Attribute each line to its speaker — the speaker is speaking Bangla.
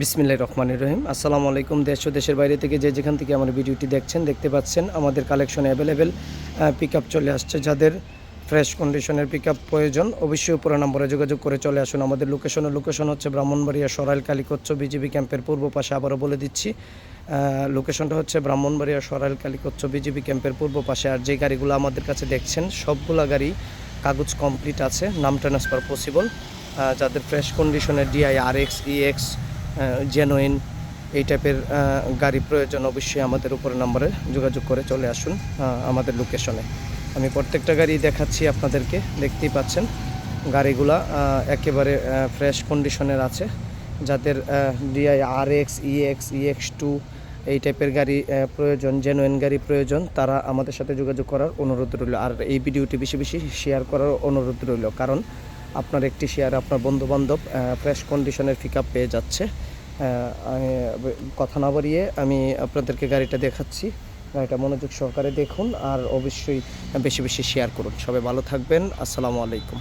Speaker 1: বিসমিল্লাহ রহমান রহিম। আসসালামু আলাইকুম দেশ ও দেশের বাইরে থেকে যে যেখান থেকে আমার ভিডিওটি দেখছেন, দেখতে পাচ্ছেন আমাদের কালেকশনে অ্যাভেলেবেল পিক চলে আসছে। যাদের ফ্রেশ কন্ডিশনের পিক প্রয়োজন, অবশ্যই উপরে নম্বরে যোগাযোগ করে চলে আসুন। আমাদের লোকেশনের লোকেশন হচ্ছে ব্রাহ্মণবাড়িয়া সরাইল কালিকচ্ছ বিজিবি ক্যাম্পের পূর্ব পাশে আবারও বলে দিচ্ছি। লোকেশনটা হচ্ছে ব্রাহ্মণবাড়িয়া সরাইল কালিকচ্ছ বিজিবি ক্যাম্পের পূর্ব পাশে। আর যে গাড়িগুলো আমাদের কাছে দেখছেন, সবগুলা গাড়ি কাগজ কমপ্লিট আছে, নাম ট্রান্সফার পসিবল যাদের ফ্রেশ কন্ডিশনের ডিআই আর এক্স ইএক্স জেনুইন এই টাইপের গাড়ি প্রয়োজন অবশ্যই আমাদের উপরে নম্বরে যোগাযোগ করে চলে আসুন আমাদের লোকেশনে আমি প্রত্যেকটা গাড়ি দেখাচ্ছি আপনাদেরকে, দেখতেই পাচ্ছেন। গাড়িগুলা একেবারে ফ্রেশ কন্ডিশনের আছে। যাদের ডিআই আর এক্স ইএক্স ইএক্স টু এই টাইপের গাড়ি প্রয়োজন জেনুইন গাড়ি প্রয়োজন, তারা আমাদের সাথে যোগাযোগ করার অনুরোধ রইল। আর এই ভিডিওটি বেশি বেশি শেয়ার করার অনুরোধ রইল, কারণ আপনার একটি শেয়ার আপনার বন্ধুবান্ধব ফ্রেশ কন্ডিশনের পিক পেয়ে যাচ্ছে। আমি কথা না বাড়িয়ে আমি আপনাদেরকে গাড়িটা দেখাচ্ছি। গাড়িটা মনোযোগ সহকারে দেখুন আর অবশ্যই বেশি বেশি শেয়ার করুন। সবাই ভালো থাকবেন। আসসালামু আলাইকুম।